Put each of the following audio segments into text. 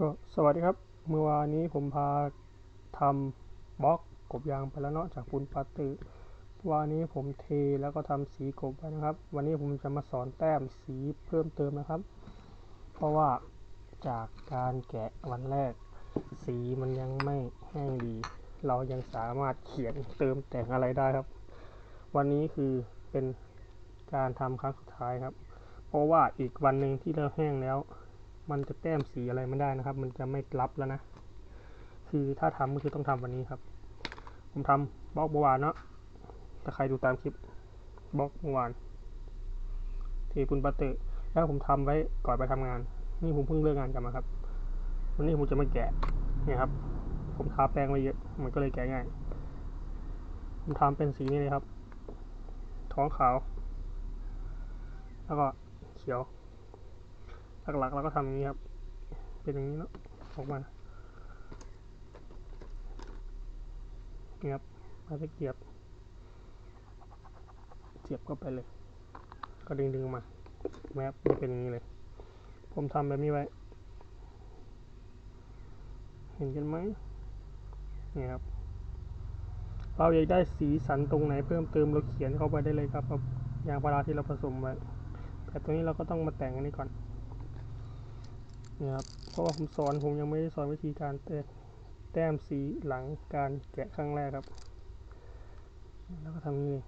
ก็สวัสดีครับ เมื่อวานนี้ผมพาทำบล็อกกบยางไปแล้วเนาะจากปูนปาตือวันนี้ผมเทแล้วก็ทำสีกบไปนะครับ วันนี้ผมจะมาสอนแต้มสีเพิ่มเติมนะครับ เพราะว่าจากการแกะวันแรก สีมันยังไม่แห้งดี เรายังสามารถเขียนเติมแต่งอะไรได้ครับ วันนี้คือเป็นการทำครั้งสุดท้ายครับ เพราะว่าอีกวันหนึ่งที่เราแห้งแล้ว มันจะแต้มสีอะไรไม่ได้นะครับ มันจะไม่รับแล้วนะ คือถ้าทำก็คือต้องทำวันนี้ครับ ผมทำบล็อกเมื่อวานเนาะถ้าใครดูตามคลิปบล็อกเมื่อวานเทปุนปาเตอร์แล้วผมทำไว้ก่อนไปทำงาน นี่ผมเพิ่งเลิกงานกลับมาครับ วันนี้ผมจะมาแกะเนี่ยครับ ผมทาแป้งไว้เยอะมันก็เลยแกะง่าย ผมทำเป็นสีนี้เลยครับ ท้องขาว แล้วก็เขียว หลักๆเราก็ทำอย่างนี้ครับ เป็นอย่างนี้เนาะออกมานี่ครับมาตะเกียบเสียบเข้าไปเลย ก็ดึงดึงมาแมปมันเป็นอย่างนี้เลย ผมทำแบบนี้ไว้ เห็นกันไหมนี่ครับ เราอยากได้สีสันตรงไหนเพิ่มเติมเราเขียนเข้าไปได้เลยครับกับยางพาราที่เราผสมไว้แต่ตรงนี้เราก็ต้องมาแต่งอันนี้ก่อน นี่ครับเพราะว่าผมสอนผมยังไม่ได้สอนวิธีการแต้แต้มสีหลังการแกะครั้งแรกครับ แล้วก็ทำนี้เลย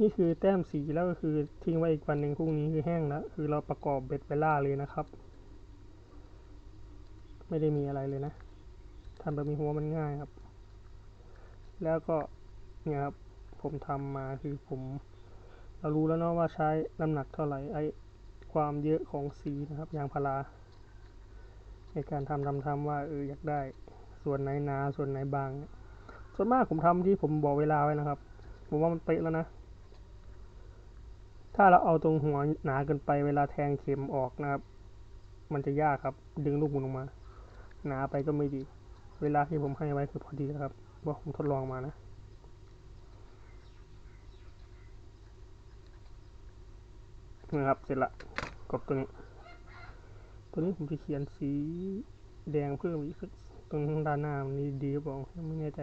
นี่คือแต้มสีแล้วก็คือทิ้งไว้อีกวันหนึ่งพรุ่งนี้คือแห้งแล้วคือเราประกอบเบ็ดไปล่าเลยนะครับ ไม่ได้มีอะไรเลยนะทำแบบมีหัวมันง่ายครับ แล้วก็เนี่ยครับผมทำมาคือผมเรารู้แล้วเนาะว่าใช้น้ำหนักเท่าไหร่ไอความเยอะของสีนะครับยางพาราในการทำทำทำว่าเอออยากได้ส่วนไหนหนาส่วนไหนบาง ส่วนมากผมทำที่ผมบอกเวลาไว้นะครับ ผมว่ามันเป๊ะแล้วนะ ถ้าเราเอาตรงหัวหนาเกินไปเวลาแทงเข็มออกนะครับ มันจะยากครับ ดึงลูกหมุนออกมา หนาไปก็ไม่ดี เวลาที่ผมให้ไว้คือพอดีครับ ว่าผมทดลองมานะ นะครับ เสร็จละกบตัวนี้ ตัวนี้ผมจะเขียนสีแดงเพิ่มอีกตรงด้านหน้ามันนี่ดีหรือเปล่าไม่แน่ใจ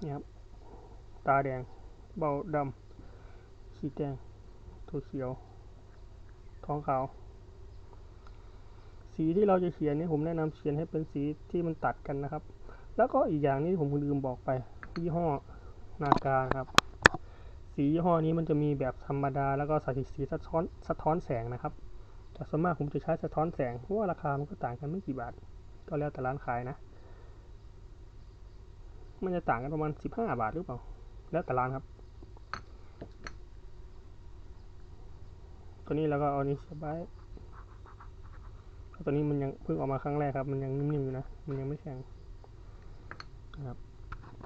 นี่ครับ ตาแดง เบาดำขีแดงตัวเขียว ท้องขาว สีที่เราจะเขียนนี่ผมแนะนำเขียนให้เป็นสีที่มันตัดกันนะครับ แล้วก็อีกอย่างนี้ผมลืมบอกไปยี่ห้อนาการครับ สียี่ห้อนี้มันจะมีแบบธรรมดา แล้วก็สสีสะท้อนสะท้อนแสงนะครับ แต่ส่วนมากผมจะใช้สะท้อนแสงเพราะว่าราคามันก็ต่างกันไม่กี่บาท ก็แล้วแต่ร้านขายนะ มันจะต่างกันประมาณสิบห้าบาทหรือเปล่า แล้วแต่ร้านครับ ตัวนี้แล้วก็เอานี้สบาย ตัวนี้มันยังเพิ่งออกมาครั้งแรกครับ มันยังนิ่มๆอยู่นะ มันยังไม่แข็งนะครับ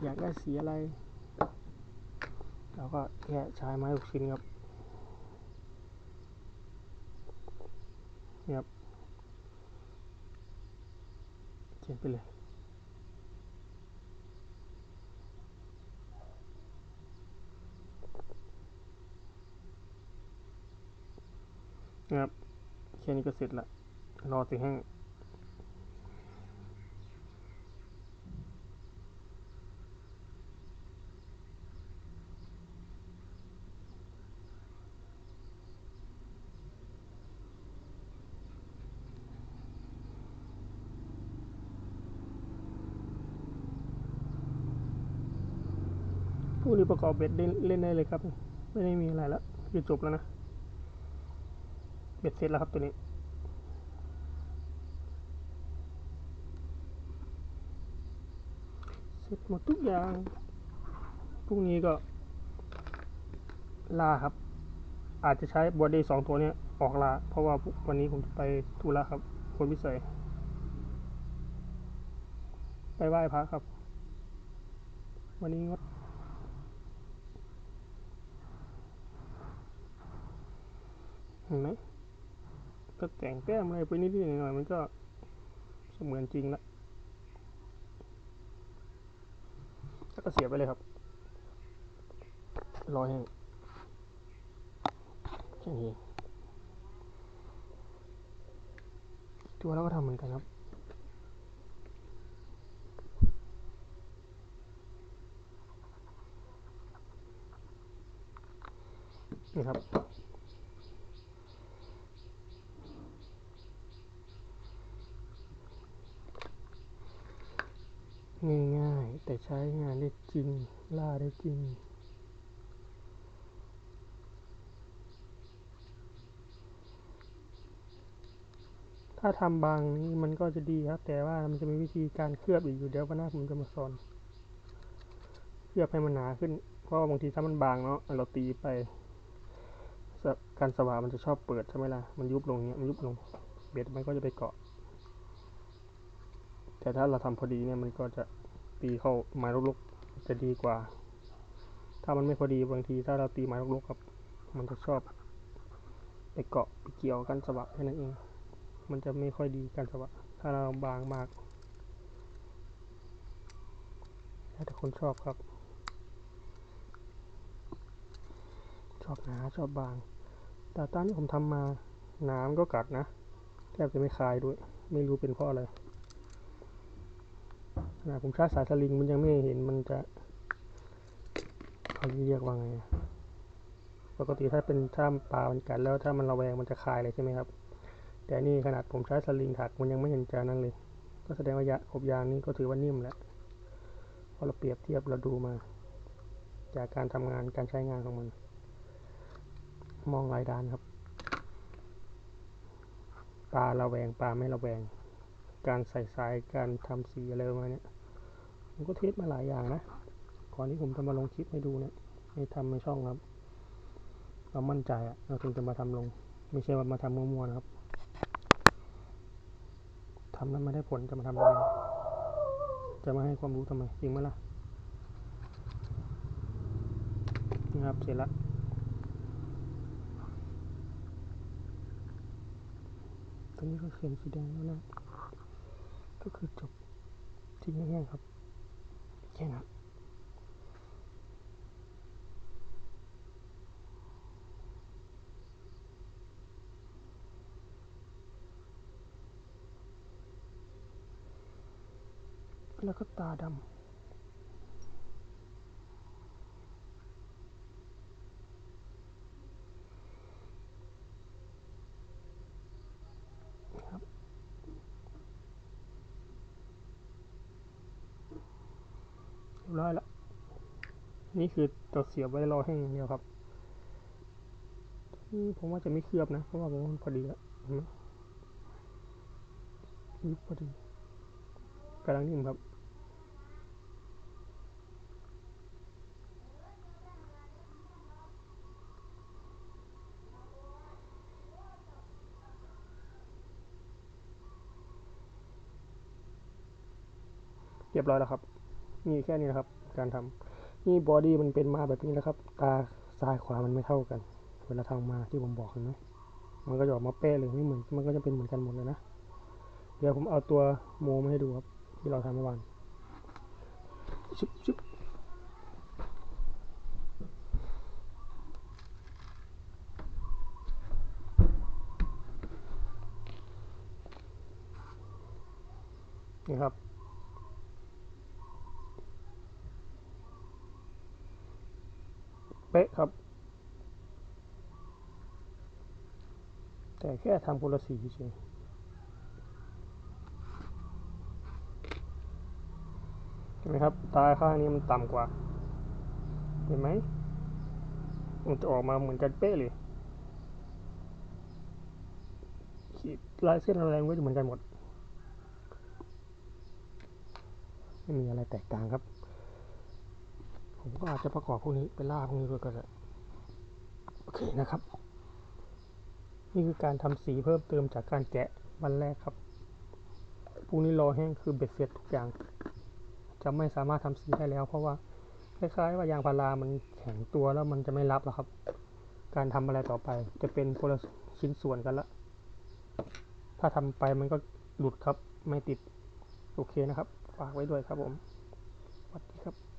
อยากได้สีอะไร เราก็แค่ใช้ไม้ลูกชิ้นครับนี่ครับเขียนไปเลยนะครับแค่นี้ก็เสร็จละ รอตีแห้งผู้นี้ประกอบเบ็ดเล่นได้เลยครับ ไม่ได้มีอะไรแล้วคือจบแล้วนะ เบ็ดเสร็จแล้วครับตัวนี้ เส ร็จหมดทุกอย่าง พรุ่งนี้ก็ ลาครับ อาจจะใช้บอดี้สองตัวนี้ออกลา เพราะว่าวันนี้ผมจะไปธุระครับ คนพิเศษ ไปไหว้พระครับ วันนี้งดเห็นไหมก็แต่งแต้มอะไรไปนิดๆหน่อยๆมันก็เสมือนจริงละ เสียบไปเลยครับรอแห้งแค่นี้ตัวเราก็ทำเหมือนกันครับนี่ครับ ง่าย ใช้งานได้จริง ล่าได้จริง ถ้าทำบางนี้มันก็จะดีครับ แต่ว่ามันจะมีวิธีการเคลือบอีกอยู่เดี๋ยววันหน้าผมจะมาสอน เคลือบให้มันหนาขึ้น เพราะว่าบางทีถ้ามันบางเนาะเราตีไป การสว่านมันจะชอบเปิดใช่ไหมล่ะ มันยุบลงเนี้ยมันยุบลง เบ็ดมันก็จะไปเกาะแต่ถ้าเราทำพอดีเนี่ยมันก็จะ ตีเข้าไม้ลกๆจะดีกว่า ถ้ามันไม่พอดีบางทีถ้าเราตีไม้ลกๆครับ มันจะชอบ ไปเกาะไปเกี่ยวกันสว่านแค่นั้นเอง มันจะไม่ค่อยดีกันสว่านถ้าเราบางมากแล้วแต่คนชอบครับ ชอบหนาชอบบาง แต่ตอนที่ผมทำมาน้ำก็กัดนะแทบจะไม่คลายด้วย ไม่รู้เป็นเพราะอะไร ขนาดผมใช้สายสลิงมันยังไม่เห็นมันจะเขาเรียกว่าไงปกติถ้าเป็นถ้าปลามันกัดแล้วถ้ามันระแวงมันจะคลายเลยใช่ไหมครับ แต่นี่ขนาดผมใช้สลิงถักมันยังไม่เห็นจานั้นเลย ก็แสดงว่ายะขบยางนี้ก็ถือว่านิ่มแหละพอเราเปรียบเทียบเราดูมา จากการทำงานการใช้งานของมัน มองลายดานครับ ปลาระแวงปลาไม่ระแวง การใส่สายการทำสีอะไรประมาณเนี้ยผมก็เทสมาหลายอย่างนะก่อนที่ผมจะมาลงคลิปให้ดูเนี่ยให้ทำในช่องครับ เรามั่นใจอะเราถึงจะมาทำลง ไม่ใช่ว่ามาทำมัวๆนะครับทำแล้วไม่ได้ผลจะมาทำทำไมจะมาให้ความรู้ทำไมจริงไหมล่ะนี่ครับเสร็จละตอนนี้ก็เขียนสีแดงแล้วนะ ก็คือจบทิ้งแห้งๆครับแค่นั้นแล้วก็ตาดำ ร้อยละนี่คือตัวเสียบไว้รอแห้งอย่างเดียวครับผมว่าจะไม่เคลือบนะ เพราะว่ามันพอดีแล้วเห็นไหมยุบพอดีกำลังนิ่มครับ เรียบร้อยแล้วครับ นี่แค่นี้นะครับ การทำนี่บอดี้มันเป็นมาแบบนี้แล้วครับ ตาซ้ายขวามันไม่เท่ากัน เวลาทำมาที่ผมบอกเห็นไหมมันก็จะออกมาเป๊ะเลยไม่เหมือนมันก็จะเป็นเหมือนกันหมดเลยนะ เดี๋ยวผมเอาตัวโมมาให้ดูครับ ที่เราทำเมื่อวานชุบชุบนี่ครับ ป๊ะครับ แต่แค่ทำคนละสีเฉยเห็นไหมครับ ตาข้างนี้มันต่ำกว่า เห็นไหมมันจะออกมาเหมือนกันเป๊ะเลยขีดลายเส้นอะไรก็จะเหมือนกันหมด ไม่มีอะไรแตกต่างครับ ผมก็อาจจะประกอบพวกนี้เป็นล่าพวกนี้ด้วยก็ได้โอเคนะครับ นี่คือการทำสีเพิ่มเติมจากการแกะวันแรกครับพรุ่งนี้รอแห้งคือเบ็ดเสร็จทุกอย่าง จะไม่สามารถทำสีได้แล้ว เพราะว่าคล้ายๆว่ายางพารามันแข็งตัวแล้วมันจะไม่รับแล้วครับ การทำอะไรต่อไป จะเป็นคนละชิ้นส่วนกันละ ถ้าทำไปมันก็หลุดครับ ไม่ติด โอเคนะครับ ฝากไว้ด้วยครับผมสวัสดีครับ